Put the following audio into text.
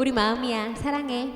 우리 마음이야. 사랑해.